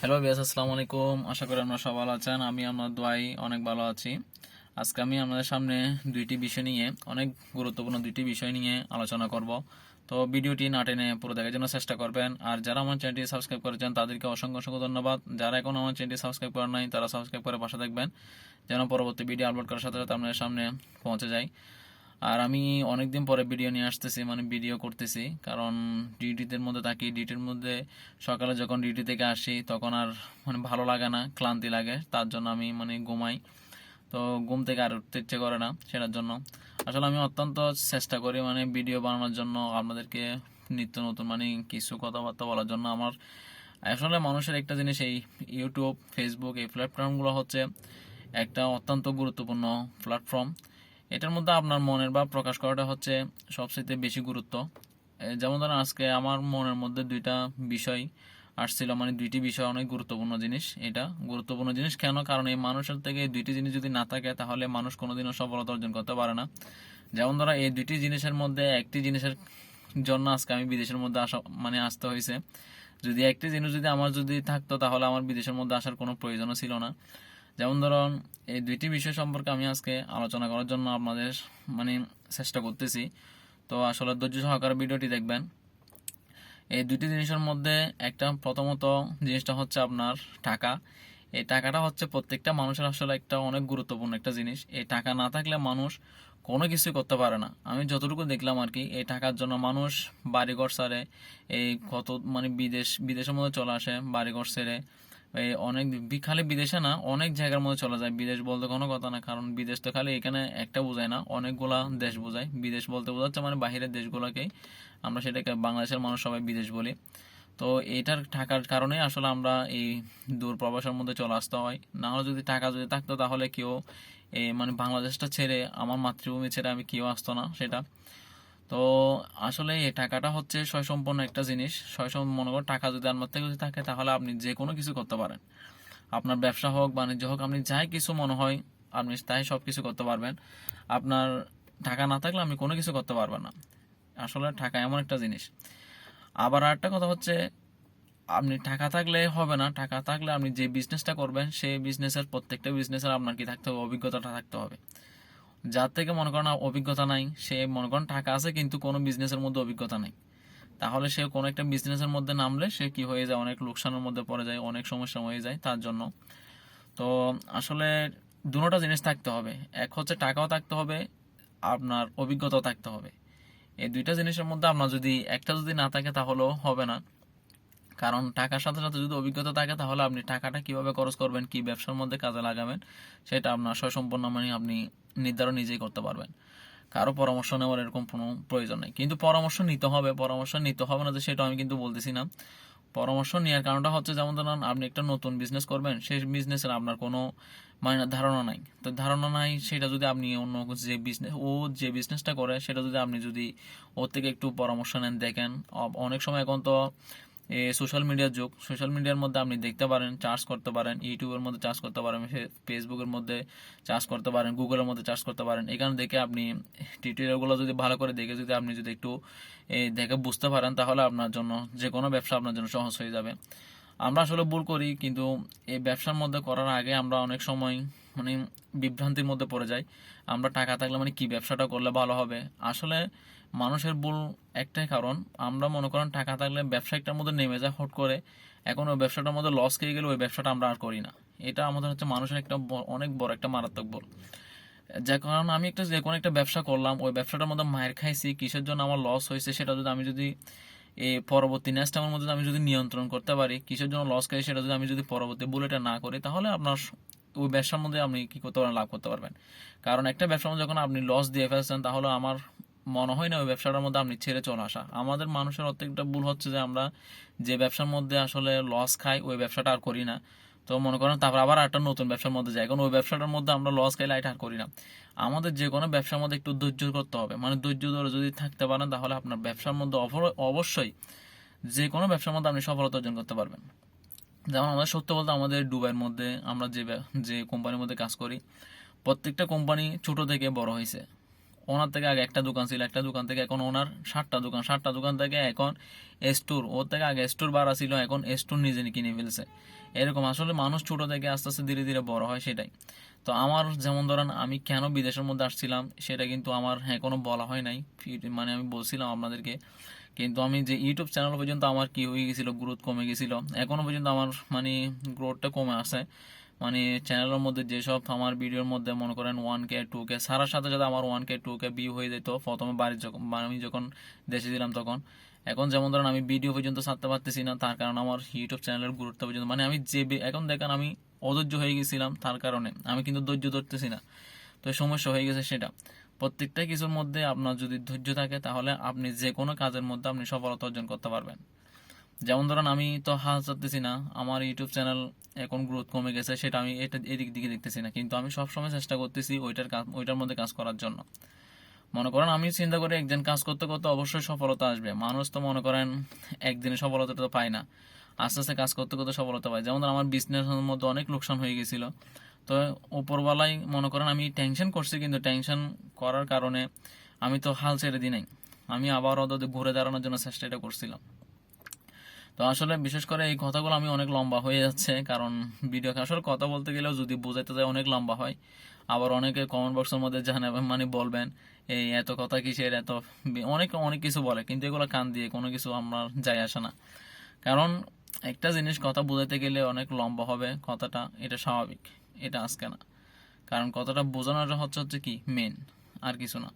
Hello বিয়াস আসসালামু আলাইকুম। আশা করি আপনারা সব ভালো আছেন। আমি, আমার দোয়াই অনেক ভালো আছি। আজকে আমি আপনাদের সামনে দুইটি বিষয় নিয়ে, অনেক গুরুত্বপূর্ণ দুইটি বিষয় নিয়ে আলোচনা করব। তো ভিডিওটি না টেনে পুরো দেখার জন্য চেষ্টা করবেন। আর যারা আমার চ্যানেলটি সাবস্ক্রাইব করেছেন, তাদেরকে অসংখ্য অসংখ্য ধন্যবাদ। যারা এখন আমার চ্যানেলটি সাবস্ক্রাইব করেন নাই, তারা সাবস্ক্রাইব করে পাশে থাকবেন, যেন পরবর্তী ভিডিও আপলোড করার সাথে সাথে আপনাদের সামনে পৌঁছে যায়। আর আমি অনেকদিন পরে ভিডিও নিয়ে আসতেছি মানে ভিডিও করতেছি। কারণ ডিউটিদের মধ্যে থাকি ডিউটির মধ্যে সকালে যখন ডিউটি থেকে আসি, তখন আর মানে ভালো লাগে না, ক্লান্তি লাগে। তার জন্য আমি মানে ঘুমাই। তো ঘুম থেকে আর উঠতে ইচ্ছে করে না সেটার জন্য। আসলে আমি অত্যন্ত চেষ্টা করি মানে ভিডিও বানানোর জন্য, আপনাদেরকে নিত্য নতুন মানে কিছু কথাবার্তা বলার জন্য। আমার আসলে মানুষের একটা জিনিস, এই ইউটিউব ফেসবুক এই প্ল্যাটফর্মগুলো হচ্ছে একটা অত্যন্ত গুরুত্বপূর্ণ প্ল্যাটফর্ম এটার মধ্যে আপনার মনের ভাব প্রকাশ করাটা হচ্ছে সবচেয়ে বেশি গুরুত্ব। যেমন ধরেন আজকে আমার মনের মধ্যে দুইটা বিষয় আসছিল মানে দুইটি বিষয় অনেক গুরুত্বপূর্ণ জিনিস এটা। গুরুত্বপূর্ণ জিনিস কেন? কারণ এই মানুষের থেকে এই দুইটি জিনিস যদি না থাকে, তাহলে মানুষ কোনোদিনও সফলতা অর্জন করতে পারে না। যেমন ধরো এই দুইটি জিনিসের মধ্যে একটি জিনিসের জন্য আজকে আমি বিদেশের মধ্যে আসা মানে আসতে হয়েছে যদি একটি জিনিস যদি আমার যদি থাকতো, তাহলে আমার বিদেশের মধ্যে আসার কোনো প্রয়োজনও ছিল না। যেমন ধরুন, এই দুইটি বিষয় সম্পর্কে আমি আজকে আলোচনা করার জন্য আপনাদের মানে চেষ্টা করতেছি। তো আসলে ধৈর্য সহকারে ভিডিওটি দেখবেন। এই দুইটি জিনিসের মধ্যে একটা প্রথমত জিনিসটা হচ্ছে আপনার টাকা। এই টাকাটা হচ্ছে প্রত্যেকটা মানুষের আসলে একটা অনেক গুরুত্বপূর্ণ একটা জিনিস। এই টাকা না থাকলে মানুষ কোনো কিছুই করতে পারে না। আমি যতটুকু দেখলাম আর কি, এই টাকার জন্য মানুষ বাড়িঘর সারে এই কত মানে বিদেশ, বিদেশের মধ্যে চলে আসে বাড়িঘর এই অনেক খালি বিদেশে না, অনেক জায়গার মধ্যে চলে যায়। বিদেশ বলতে কোনো কথা না, কারণ বিদেশ তো খালি এখানে একটা বোঝায় না, অনেকগুলা দেশ বোঝায়। বিদেশ বলতে বোঝাচ্ছে মানে বাহিরের দেশগুলোকেই। আমরা সেটাকে বাংলাদেশের মানুষ সবাই বিদেশ বলি। তো এটার টাকার কারণে আসলে আমরা এই দূর প্রবাসের মধ্যে চলে আসতে হয়। না হলে যদি টাকা যদি থাকতো, তাহলে কেউ মানে বাংলাদেশটা ছেড়ে, আমার মাতৃভূমি ছেড়ে আমি কেউ আসতো না সেটা। তো আসলে এই টাকাটা হচ্ছে স্বয়ংসম্পন্ন একটা জিনিস। স্বয়ং মনে করো টাকা যদি আপনার থেকে থাকে, তাহলে আপনি যে কোনো কিছু করতে পারেন। আপনার ব্যবসা হোক, বাণিজ্য হোক, আপনি যাই কিছু মনে হয়, আপনি তাই সব কিছু করতে পারবেন। আপনার টাকা না থাকলে আপনি কোনো কিছু করতে পারবেন না। আসলে টাকা এমন একটা জিনিস। আবার আরেকটা কথা হচ্ছে, আপনি টাকা থাকলে হবে না। টাকা থাকলে আপনি যে বিজনেসটা করবেন, সেই বিজনেসের প্রত্যেকটা বিজনেসের আপনার কি থাকতে হবে? অভিজ্ঞতাটা থাকতে হবে। যার থেকে মনে করেন অভিজ্ঞতা নাই, সে মনে করেন টাকা আছে কিন্তু কোনো বিজনেসের মধ্যে অভিজ্ঞতা নেই। তাহলে সে কোনো একটা বিজনেসের মধ্যে নামলে সে কি হয়ে যায়, অনেক লোকসানের মধ্যে পড়ে যায়, অনেক সমস্যা হয়ে যায় তার জন্য। তো আসলে দুটোটা জিনিস থাকতে হবে। এক হচ্ছে টাকাও থাকতে হবে, আপনার অভিজ্ঞতাও থাকতে হবে। এই দুইটা জিনিসের মধ্যে আপনার যদি একটা যদি না থাকে তাহলেও হবে না। কারণ টাকার সাথে সাথে যদি অভিজ্ঞতা থাকে তাহলে আপনি টাকাটা কীভাবে খরচ করবেন, কি ব্যবসার মধ্যে কাজে লাগাবেন, সেটা আপনার স্বসম্পন্ন মানে আপনি নির্ধারণ নিজেই করতে পারবেন। কারও পরামর্শ নেওয়ার এরকম কোনো প্রয়োজন নেই। কিন্তু পরামর্শ নিতে হবে, পরামর্শ নিতে হবে না যে সেটা আমি কিন্তু বলতেছি না। পরামর্শ নেওয়ার কারণটা হচ্ছে যেমন ধরুন আপনি একটা নতুন বিজনেস করবেন, সেই বিজনেসের আপনার কোনো মানে ধারণা নাই। তো ধারণা নাই, সেটা যদি আপনি অন্য যে বিজনেস ও যে বিজনেসটা করে, সেটা যদি আপনি যদি ওর থেকে একটু পরামর্শ নেন, দেখেন। অনেক সময় এখন তো সোশ্যাল মিডিয়ার যুগ। সোশ্যাল মিডিয়ার মধ্যে আপনি দেখতে পারেন চার্জ করতে পারেন ইউটিউবের মধ্যে চার্জ করতে পারেন ফেসবুকের মধ্যে চার্জ করতে পারেন গুগলের মধ্যে চার্জ করতে পারেন। এখানে দেখে আপনি টিউটোরিয়ালগুলো যদি ভালো করে দেখে, যদি আপনি যদি একটু দেখে বুঝতে পারেন, তাহলে আপনার জন্য যে কোনো ব্যবসা আপনার জন্য সহজ হয়ে যাবে। আমরা আসলে ভুল করি, কিন্তু এই ব্যবসার মধ্যে করার আগে আমরা অনেক সময় মানে বিভ্রান্তির মধ্যে পড়ে যায়। আমরা টাকা থাকলে মানে কি ব্যবসাটা করলে ভালো হবে? আসলে মানুষের ভুল একটাই কারণ, আমরা মনে করেন টাকা থাকলে ব্যবসা একটার মধ্যে নেমে যায় হট করে। এখন ওই ব্যবসাটার মধ্যে লস খেয়ে গেলে ওই ব্যবসাটা আমরা আর করি না। এটা আমাদের হচ্ছে মানুষের একটা অনেক বড় একটা মারাত্মক ভুল। যে কারণ আমি একটা যে কোনো একটা ব্যবসা করলাম, ওই ব্যবসাটার মধ্যে মায়ের খাইছি, কিসের জন্য আমার লস হয়েছে সেটা যদি আমি যদি এই পরবর্তী নেক্সট টাইমের মধ্যে আমি যদি নিয়ন্ত্রণ করতে পারি, কিসের জন্য লস খাই সেটা যদি আমি যদি পরবর্তী বুলেটে না করি, তাহলে আপনার ওই ব্যবসার মধ্যে আপনি কি করতে পারেন, লাভ করতে পারবেন। কারণ একটা ব্যবসার মধ্যে যখন আপনি লস দিয়ে ফেলছেন, তাহলে আমার মনে হয় না ওই ব্যবসাটার মধ্যে আপনি ছেড়ে চলে আসা। আমাদের মানুষের প্রত্যেকটা ভুল হচ্ছে যে আমরা যে ব্যবসার মধ্যে আসলে লস খাই, ওই ব্যবসাটা আর করি না। তো মনে করেন, তারপর আবার একটা নতুন ব্যবসার মধ্যে যাই। কারণ ওই ব্যবসাটার মধ্যে আমরা লস খাইলে এটা আর করি না। আমাদের যে কোনো ব্যবসার মধ্যে একটু ধৈর্য করতে হবে। মানে ধৈর্য ধরে যদি থাকতে পারেন, তাহলে আপনার ব্যবসার মধ্যে অবশ্যই যে কোনো ব্যবসার মধ্যে আপনি সফলতা অর্জন করতে পারবেন। যেমন আমাদের সত্য বলতে আমাদের ডুবাইয়ের মধ্যে আমরা যে যে কোম্পানির মধ্যে কাজ করি, প্রত্যেকটা কোম্পানি ছোট থেকে বড় হয়েছে। ওনার থেকে আগে একটা দোকান ছিল, একটা দোকান থেকে এখন ওনার ষাটটা দোকান। ষাটটা দোকান থেকে এখন স্টোর ওর থেকে আগে স্টোর বাড়া ছিল, এখন স্টোর নিজে কিনে ফেলছে। এরকম আসলে মানুষ ছোট থেকে আস্তে আস্তে ধীরে ধীরে বড় হয়, সেটাই। তো আমার যেমন ধরেন আমি কেন বিদেশের মধ্যে আসছিলাম, সেটা কিন্তু আমার হ্যাঁ কোনো বলা হয় নাই। মানে আমি বলছিলাম আপনাদেরকে। কিন্তু আমি যে ইউটিউব চ্যানেল পর্যন্ত আমার কি হয়ে গেছিল গ্রোথ কমে গেছিল, এখনও পর্যন্ত আমার মানে গ্রোথটা কমে আসে। মানে চ্যানেলের মধ্যে যেসব আমার ভিডিওর মধ্যে মনে করেন ওয়ান কে টু কে সারার সাথে সাথে আমার one K two K view হয়ে যেত। প্রথমে বাড়ির যখন, আমি যখন দেশে দিলাম তখন। এখন যেমন ধরেন আমি ভিডিও পর্যন্ত ছাড়তে পারতেছি না, তার কারণে আমার ইউটিউব চ্যানেলের গুরুত্ব পর্যন্ত মানে আমি যে এখন দেখেন আমি অধৈর্য হয়ে গেছিলাম, তার কারণে আমি কিন্তু ধৈর্য ধরতেছি না। তো সমস্যা হয়ে গেছে সেটা। প্রত্যেকটা কিছুর মধ্যে আপনার যদি ধৈর্য থাকে, তাহলে আপনি যে কোনো কাজের মধ্যে আপনি সফলতা অর্জন করতে পারবেন। যেমন ধরেন আমি তো হাল চাচ্তেছি না, আমার ইউটিউব চ্যানেল এখন গ্রোথ কমে গেছে, সেটা আমি এটা এদিক দিকে দেখতেছি না, কিন্তু আমি সবসময় চেষ্টা করতেছি ওইটার কাজ ওইটার মধ্যে কাজ করার জন্য। মনে করেন আমি চিন্তা করি একদিন কাজ করতে করতে অবশ্যই সফলতা আসবে। মানুষ তো মনে করেন, একদিনে সফলতাটা তো পায় না। আস্তে আস্তে কাজ করতে করতে সফলতা পায়। যেমন আমার বিজনেসের মধ্যে অনেক লোকসান হয়ে গেছিল। তো উপরবেলায় মনে করেন, আমি টেনশন করছি, কিন্তু টেনশন করার কারণে আমি তো হাল ছেড়ে দিই নাই। আমি আবার ওদের ঘুরে দাঁড়ানোর জন্য চেষ্টাটা করছিলাম। তো আসলে বিশেষ করে এই কথাগুলো আমি অনেক লম্বা হয়ে যাচ্ছে, কারণ ভিডিও আসলে কথা বলতে গেলেও যদি বোঝাইতে যায় অনেক লম্বা হয়। আবার অনেকে কমেন্ট বক্সের মধ্যে জানাবেন মানে বলবেন, এই এত কথা কিসের? এত অনেক অনেক কিছু বলে, কিন্তু এগুলো কান দিয়ে কোনো কিছু আমার যায় আসে না। কারণ একটা জিনিস কথা বোঝাতে গেলে অনেক লম্বা হবে কথাটা, এটা স্বাভাবিক, এটা আজকে না। কারণ কথাটা বোঝানোটা হচ্ছে হচ্ছে কি? মেন আর কিছু না।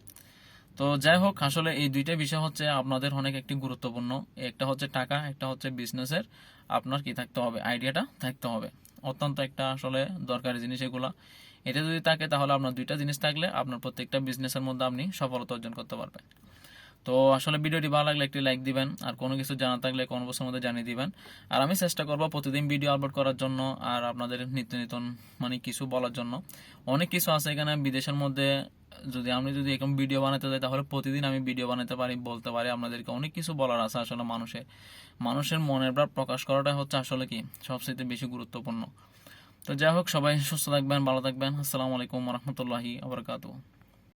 তো যাই হোক, আসলে এই দুইটা বিষয় হচ্ছে আপনাদের অনেক একটি গুরুত্বপূর্ণ। একটা হচ্ছে টাকা, একটা হচ্ছে বিজনেসের আপনার কি থাকতে হবে? আইডিয়াটা থাকতে হবে। অত্যন্ত একটা আসলে দরকারি জিনিস এগুলা। এটা যদি থাকে, তাহলে আপনার দুইটা জিনিস থাকলে আপনার প্রত্যেকটা বিজনেসের মধ্যে আপনি সফলতা অর্জন করতে পারবেন। তো আসলে ভিডিওটি ভালো লাগলে একটি লাইক দিবেন, আর কোনো কিছু জানা থাকলে কোনো বছর মধ্যে জানিয়ে দিবেন। আর আমি চেষ্টা করব প্রতিদিন ভিডিও আপলোড করার জন্য, আর আপনাদের নিত্য নতুন মানে কিছু বলার জন্য। অনেক কিছু আছে এখানে বিদেশের মধ্যে। যদি আমি যদি এরকম ভিডিও বানাতে যাই, তাহলে প্রতিদিন আমি ভিডিও বানাতে পারি, বলতে পারি আপনাদেরকে। অনেক কিছু বলার আছে আসলে মানুষের। মানুষের মনের ভাব প্রকাশ করাটা হচ্ছে আসলে কি? সবচেয়ে বেশি গুরুত্বপূর্ণ। তো যাই হোক সবাই সুস্থ থাকবেন ভালো থাকবেন। আসসালামু আলাইকুম রহমতুল্লাহি আবরকাতু